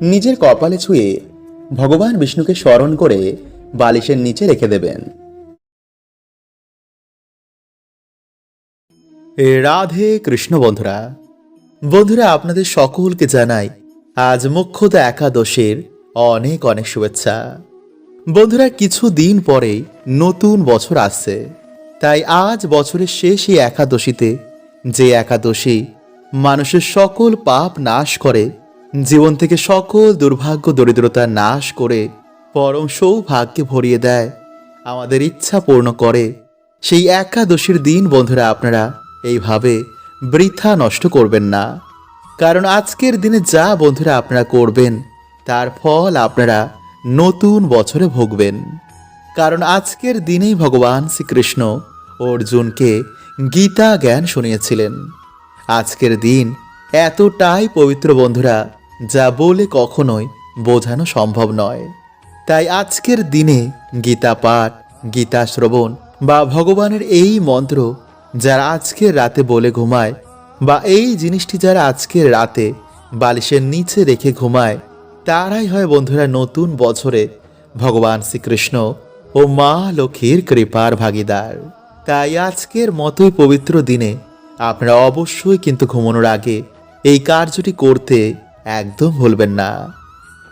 নিজের কপালে ছুঁয়ে ভগবান বিষ্ণুকে স্মরণ করে বালিশের নিচে রেখে দেবেন। রাধে কৃষ্ণ বন্ধুরা বন্ধুরা আপনাদের সকলকে জানাই আজ মুখ্যত একাদশের অনেক অনেক শুভেচ্ছা। বন্ধুরা, কিছু দিন পরে নতুন বছর আসছে, তাই আজ বছরের শেষ এই একাদশীতে যে একাদশী মানুষের সকল পাপ নাশ করে জীবন থেকে সকল দুর্ভাগ্য, দরিদ্রতা নাশ করে পরম সৌভাগ্যে ভরিয়ে দেয়, আমাদের ইচ্ছা পূর্ণ করে। সেই একাদশীর দিন, বন্ধুরা, আপনারা এইভাবে বৃথা নষ্ট করবেন না। কারণ আজকের দিনে যা বন্ধুরা আপনারা করবেন, তার ফল আপনারা নতুন বছরে ভোগবেন। কারণ আজকের দিনেই ভগবান শ্রীকৃষ্ণ অর্জুনকে গীতা জ্ঞান শুনিয়েছিলেন। আজকের দিন এতটাই পবিত্র, বন্ধুরা যা বলে কখনোই বোঝানো সম্ভব নয়। তাই আজকের দিনে গীতা পাঠ, গীতা শ্রবণ বা ভগবানের এই মন্ত্র যারা আজকের রাতে বলে ঘুমায় বা এই জিনিসটি যারা আজকের রাতে বালিশের নিচে রেখে ঘুমায়, তারাই হয় বন্ধুরা নতুন বছরে ভগবান শ্রীকৃষ্ণ ও মা লক্ষ্মীর কৃপার ভাগিদার। তাই আজকের মতোই পবিত্র দিনে আপনারা অবশ্যই কিন্তু ঘুমানোর আগে এই কার্যটি করতে একদম ভুলবেন না।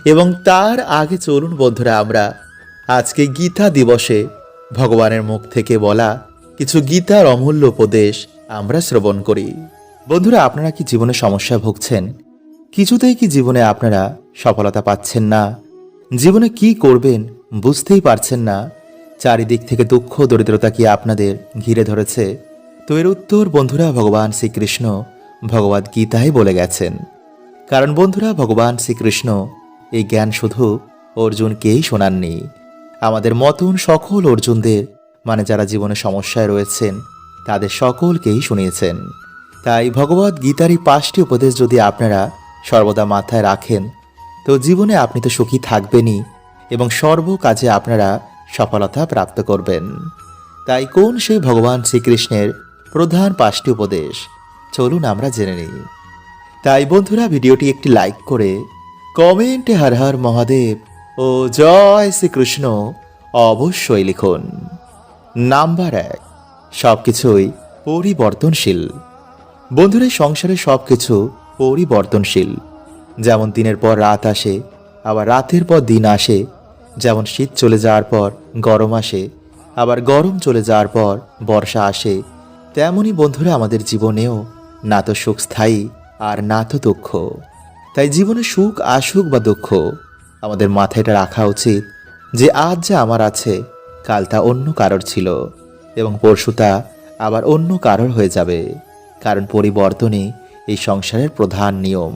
এবং তার আগে চলুন বন্ধুরা আমরা আজকে গীতা দিবসে ভগবানের মুখ থেকে বলা কিছু গীতার অমূল্য উপদেশ আমরা শ্রবণ করি। বন্ধুরা, আপনারা কি জীবনে সমস্যায় ভুগছেন? কিছুতেই কি জীবনে আপনারা সফলতা পাচ্ছেন না? জীবনে কি করবেন বুঝতেই পারছেন না? চারিদিক থেকে দুঃখ, দরিদ্রতা কি আপনাদের ঘিরে ধরেছে? তো এর উত্তর বন্ধুরা ভগবান শ্রীকৃষ্ণ ভগবদ গীতায় বলে গেছেন। কারণ বন্ধুরা, ভগবান শ্রীকৃষ্ণ এই জ্ঞান শুধু অর্জুনকেই শোনাননি। আমাদের মতন সকল অর্জুনদের মানে যারা জীবনে সমস্যায় রয়েছেন, তাদের সকলকেই শুনিয়েছেন। তাই ভগবদ গীতার এই পাঁচটি উপদেশ যদি আপনারা সর্বদা মাথায় রাখেন, তো জীবনে আপনি তো সুখী থাকবেনই এবং সর্ব কাজে আপনারা সফলতা প্রাপ্ত করবেন। তাই কোন সেই ভগবান শ্রীকৃষ্ণের প্রধান পাঁচটি উপদেশ, চলুন আমরা জেনে নিই। তাই বন্ধুরা ভিডিওটি একটি লাইক করে কমেন্টে হর হর মহাদেব ও জয় শ্রীকৃষ্ণ অবশ্যই লিখুন। নাম্বার এক সব কিছুই পরিবর্তনশীল। বন্ধুরা সংসারে সব কিছু পরিবর্তনশীল। যেমন দিনের পর রাত আসে, আবার রাতের পর দিন আসে। যেমন শীত চলে যাওয়ার পর গরম আসে, আবার গরম চলে যাওয়ার পর বর্ষা আসে। তেমনই বন্ধুরা, আমাদের জীবনেও না তো সুখ স্থায়ী আর না তো দুঃখ। তাই জীবনে সুখ, আসুক বা দুঃখ, আমাদের মাথায় এটা রাখা উচিত যে আজ যা আমার আছে, কাল তা অন্য কারোর ছিল এবং পরশু তা আবার অন্য কারোর হয়ে যাবে, কারণ পরিবর্তনই এই সংসারের প্রধান নিয়ম।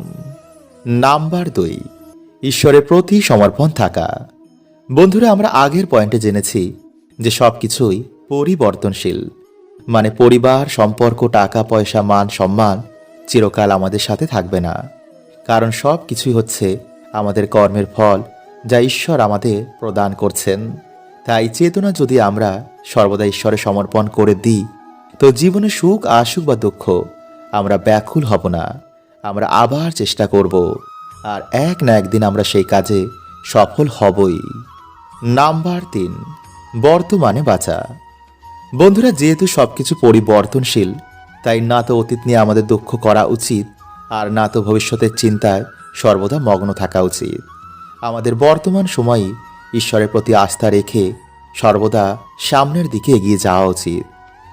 নাম্বার দুই, ঈশ্বরের প্রতি সমর্পণ থাকা। বন্ধুরা, আমরা আগের পয়েন্টে জেনেছি যে সব কিছুই পরিবর্তনশীল মানে পরিবার, সম্পর্ক, টাকা, পয়সা, মান, সম্মান চিরকাল আমাদের সাথে থাকবে না। কারণ সব কিছুই হচ্ছে আমাদের কর্মের ফল, যা ঈশ্বর আমাদের প্রদান করছেন। তাই চেতনা যদি আমরা সর্বদা ঈশ্বরে সমর্পণ করে দিই, তো জীবনে সুখ, আসুক বা দুঃখ, আমরা ব্যাকুল হব না। আমরা আবার চেষ্টা করব, আর এক না একদিন আমরা সেই কাজে সফল হবই। নাম্বার তিন, বর্তমানে বাঁচা। বন্ধুরা, যেহেতু সবকিছু পরিবর্তনশীল তাই না তো অতীত নিয়ে আমাদের দুঃখ করা উচিত, আর না তো ভবিষ্যতের চিন্তায় সর্বদা মগ্ন থাকা উচিত। আমাদের বর্তমান সময়ই ঈশ্বরের প্রতি আস্থা রেখে সর্বদা সামনের দিকে এগিয়ে যাওয়া উচিত।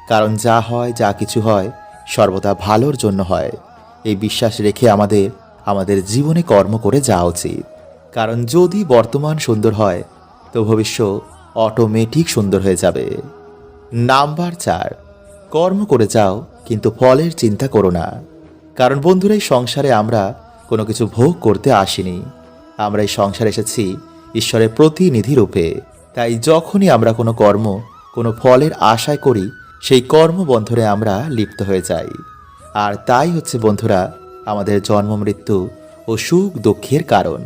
কারণ যা হয়, যা কিছু হয়, সর্বদা ভালোর জন্য হয়। এই বিশ্বাস রেখে আমাদের আমাদের জীবনে কর্ম করে যাওয়া উচিত। কারণ যদি বর্তমান সুন্দর হয়, তো ভবিষ্যৎ অটোমেটিক সুন্দর হয়ে যাবে। নাম্বার চার, কর্ম করে যাও কিন্তু ফলের চিন্তা করো না। কারণ বন্ধুরা, এই সংসারে আমরা কোনো কিছু ভোগ করতে আসিনি। আমরা এই সংসারে এসেছি ঈশ্বরের প্রতিনিধি রূপে। তাই যখনই আমরা কোনো কর্ম, কোনো ফলের আশায় করি, সেই কর্মবন্ধনে আমরা লিপ্ত হয়ে যাই। আর তাই হচ্ছে বন্ধুরা, আমাদের জন্ম, মৃত্যু ও সুখ দুঃখের কারণ।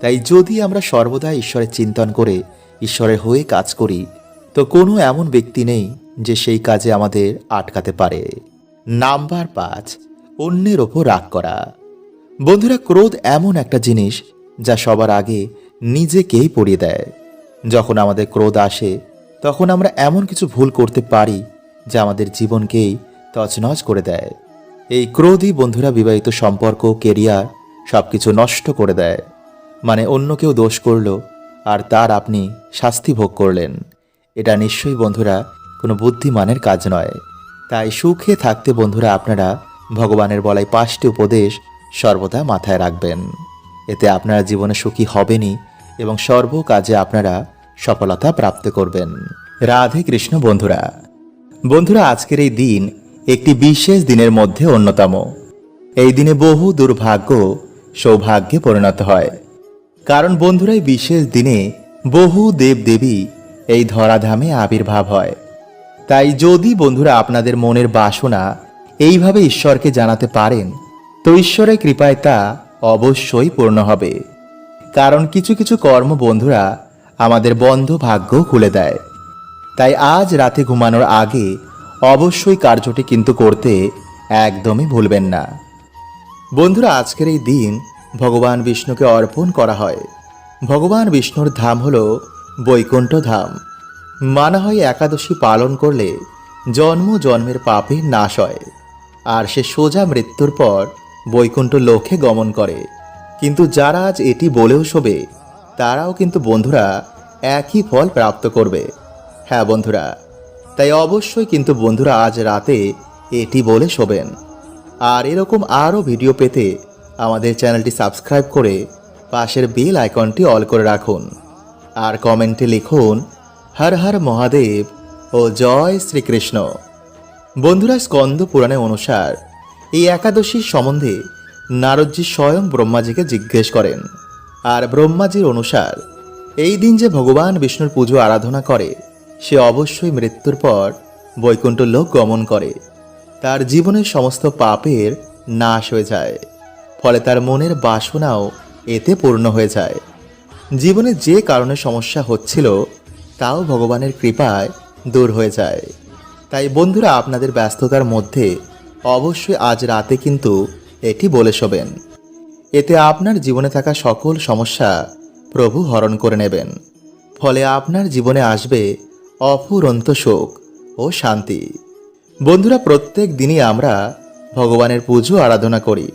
তাই যদি আমরা সর্বদা ঈশ্বরের চিন্তন করে ঈশ্বরের হয়ে কাজ করি, তো কোনো এমন ব্যক্তি নেই যে সেই কাজে আমাদের আটকাতে পারে। নাম্বার পাঁচ, অন্যের ওপর রাগ করা। বন্ধুরা, ক্রোধ এমন একটা জিনিস যা সবার আগে নিজেকেই পড়িয়ে দেয়। যখন আমাদের ক্রোধ আসে, তখন আমরা এমন কিছু ভুল করতে পারি যা আমাদের জীবনকেই তছনছ করে দেয়। এই ক্রোধই বন্ধুরা বিবাহিত সম্পর্ক কেরিয়ার সব কিছু নষ্ট করে দেয়। মানে অন্য কেউ দোষ করল আর তার আপনি শাস্তি ভোগ করলেন। এটা নিশ্চয়ই বন্ধুরা কোনো বুদ্ধিমানের কাজ নয়। তাই সুখে থাকতে বন্ধুরা আপনারা ভগবানের বলাই পাঁচটি উপদেশ সর্বদা মাথায় রাখবেন। এতে আপনারা জীবনে সুখী হবেনই এবং সর্ব কাজে আপনারা সফলতা প্রাপ্ত করবেন। রাধে কৃষ্ণ বন্ধুরা বন্ধুরা আজকের এই দিন একটি বিশেষ দিনের মধ্যে অন্যতম। এই দিনে বহু দুর্ভাগ্য সৌভাগ্যে পরিণত হয়। কারণ বন্ধুরা, এই বিশেষ দিনে বহু দেবদেবী এই ধরাধামে আবির্ভাব হয়। তাই যদি বন্ধুরা আপনাদের মনের বাসনা এইভাবে ঈশ্বরকে জানাতে পারেন, তো ঈশ্বরের কৃপায় তা অবশ্যই পূর্ণ হবে। কারণ কিছু কিছু কর্ম বন্ধুরা আমাদের বন্ধ ভাগ্য খুলে দেয়। তাই আজ রাতে ঘুমানোর আগে অবশ্যই কার্যটি কিন্তু করতে একদমই ভুলবেন না। বন্ধুরা, আজকের এই দিন ভগবান বিষ্ণুকে অর্পণ করা হয়। ভগবান বিষ্ণুর ধাম হল বৈকুণ্ঠ ধাম। মানা হয় একাদশী পালন করলে জন্ম জন্মের পাপে নাশ হয়, আর সে সোজা মৃত্যুর পর বৈকুণ্ঠ লোকে গমন করে। কিন্তু যারা আজ এটি বলেও শোবে, তারাও কিন্তু বন্ধুরা একই ফল প্রাপ্ত করবে। হ্যাঁ বন্ধুরা, তাই অবশ্যই কিন্তু বন্ধুরা আজ রাতে এটি বলে শোবেন। আর এরকম আরও ভিডিও পেতে আমাদের চ্যানেলটি সাবস্ক্রাইব করে পাশের বেল আইকনটি অল করে রাখুন। আর কমেন্টে লিখুন হর হর মহাদেব ও জয় শ্রীকৃষ্ণ। বন্ধুরা, স্কন্দ পুরাণে অনুসার এই একাদশীর সম্বন্ধে নারদজি স্বয়ং ব্রহ্মাজিকে জিজ্ঞেস করেন। আর ব্রহ্মাজির অনুসার, এই দিন যে ভগবান বিষ্ণুর পুজো আরাধনা করে, সে অবশ্যই মৃত্যুর পর বৈকুণ্ঠ লোক গমন করে। তার জীবনের সমস্ত পাপের নাশ হয়ে যায়, ফলে তার মনের বাসনাও এতে পূর্ণ হয়ে যায়। জীবনে যে কারণে সমস্যা হচ্ছিল তাও ভগবানের কৃপায় দূর হয়ে যায়। তাই বন্ধুরা, আপনাদের ব্যস্ততার মধ্যে অবশ্যই আজ রাতে কিন্তু এটি বলে শোবেন। এতে আপনার জীবনে থাকা সকল সমস্যা প্রভু হরণ করে নেবেন। ফলে আপনার জীবনে আসবে অফুরন্ত সুখ ও শান্তি। বন্ধুরা, প্রত্যেক দিনই আমরা ভগবানের পুজো আরাধনা করি।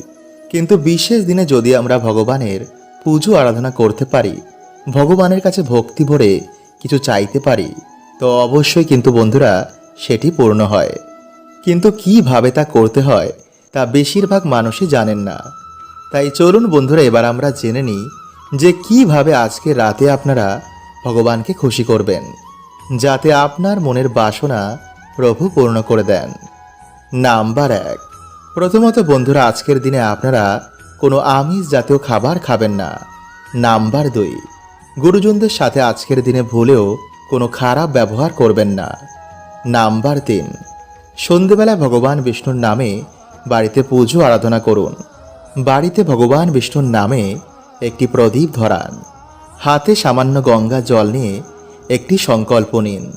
কিন্তু বিশেষ দিনে যদি আমরা ভগবানের পুজো আরাধনা করতে পারি, ভগবানের কাছে ভক্তি ভরে কিছু চাইতে পারি, তো অবশ্যই কিন্তু বন্ধুরা সেটি পূর্ণ হয়। কিন্তু কীভাবে তা করতে হয়, তা বেশিরভাগ মানুষই জানেন না। তাই চলুন বন্ধুরা, এবার আমরা জেনে নিই যে কীভাবে আজকে রাতে আপনারা ভগবানকে খুশি করবেন, যাতে আপনার মনের বাসনা প্রভু পূর্ণ করে দেন। নাম্বার এক, প্রথমত বন্ধুরা, আজকের দিনে আপনারা কোনো আমিষ জাতীয় খাবার খাবেন না। নাম্বার দুই গুরুজনদের সাথে আজকের দিনে ভুলেও কোনো খারাপ ব্যবহার করবেন না। নাম্বার তিন। সন্ধেবেলা ভগবান বিষ্ণুর নামে বাড়িতে পুজো আরাধনা করুন। বাড়িতে ভগবান বিষ্ণুর নামে একটি প্রদীপ ধরান। হাতে সামান্য গঙ্গা জল নিয়ে একটি সংকল্প নিন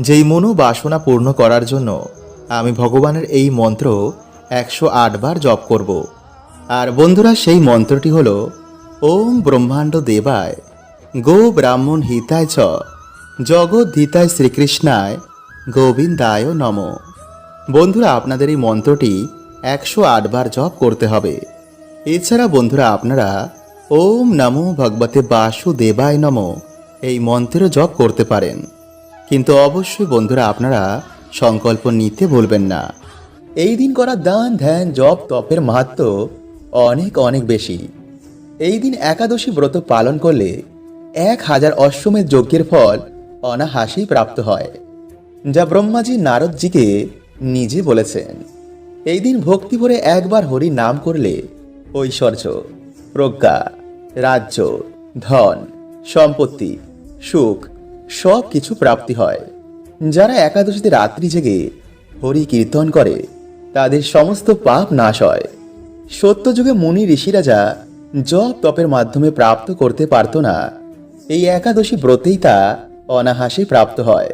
যেই মনো বাসনা পূর্ণ করার জন্য আমি ভগবানের এই মন্ত্র একশো আট বার জপ করব। আর বন্ধুরা, সেই মন্ত্রটি হল, ওম ব্রহ্মাণ্ড দেবায় গো ব্রাহ্মণ হিতায় চ। জগদ্ধিতায় শ্রীকৃষ্ণায় গোবিন্দায় নম। বন্ধুরা, আপনাদের এই মন্ত্রটি একশো আট বার জপ করতে হবে। এছাড়া বন্ধুরা, আপনারা ওম নমো ভগবতে বাসুদেবায় নম এই মন্ত্রের জপ করতে পারেন। কিন্তু অবশ্যই বন্ধুরা, আপনারা সংকল্প নিতে ভুলবেন না। এই দিন করা দান, ধ্যান, জপ, তপের মাহাত্ম অনেক অনেক বেশি। এই দিন একাদশী ব্রত পালন করলে এক হাজার অশ্বমেধ যজ্ঞের ফল অনাহাসেই প্রাপ্ত হয়, যা ব্রহ্মাজি নারদজিকে নিজে বলেছেন। এই দিন ভক্তি ভরে একবার হরি নাম করলে ঐশ্বর্য, প্রজ্ঞা, রাজ্য, ধন, সম্পত্তি, সুখ সব কিছু প্রাপ্তি হয়। যারা একাদশীতে রাত্রি জেগে হরি কীর্তন করে, তাদের সমস্ত পাপ নাশ হয়। সত্যযুগে মুনি ঋষিরা যা জপ তপের মাধ্যমে প্রাপ্ত করতে পারত না এই একাদশী ব্রতেই তা অনাহাসে প্রাপ্ত হয়।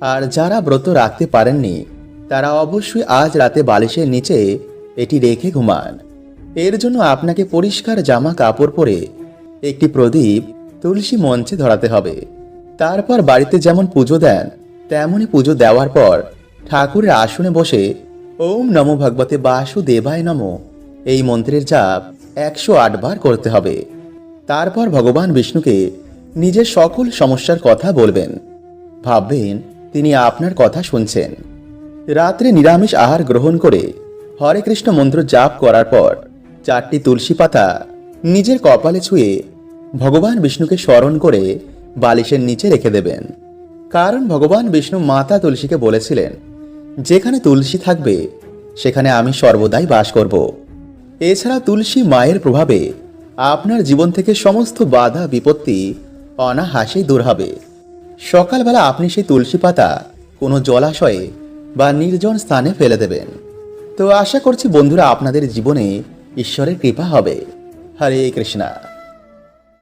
আর যারা ব্রত রাখতে পারেননি, তারা অবশ্যই আজ রাতে বালিশের নিচে এটি রেখে ঘুমান। এর জন্য আপনাকে পরিষ্কার জামা কাপড় পরে একটি প্রদীপ তুলসী মঞ্চে ধরাতে হবে। তারপর বাড়িতে যেমন পুজো দেন তেমনই পুজো দেওয়ার পর ঠাকুরের আসনে বসে ওম নমো ভগবতে বাসুদেবায় নমো এই মন্ত্রের জাপ একশো বার করতে হবে। তারপর ভগবান বিষ্ণুকে নিজের সকল সমস্যার কথা বলবেন। ভাববেন, তিনি আপনার কথা শুনছেন। রাত্রে নিরামিষ আহার গ্রহণ করে হরে কৃষ্ণ মন্ত্র জাপ করার পর চারটি তুলসী পাতা নিজের কপালে ছুঁয়ে ভগবান বিষ্ণুকে স্মরণ করে বালিশের নিচে রেখে দেবেন। কারণ ভগবান বিষ্ণু মাতা তুলসীকে বলেছিলেন, যেখানে তুলসী থাকবে, সেখানে আমি সর্বদাই বাস করব। এছাড়া তুলসী মায়ের প্রভাবে আপনার জীবন থেকে সমস্ত বাধা, বিপত্তি অনাহাসেই দূর হবে। সকালবেলা আপনি সেই তুলসী পাতা কোনো জলাশয়ে বা নির্জন স্থানে ফেলে দেবেন। তো আশা করছি বন্ধুরা আপনাদের জীবনে ঈশ্বরের কৃপা হবে। হরে কৃষ্ণা।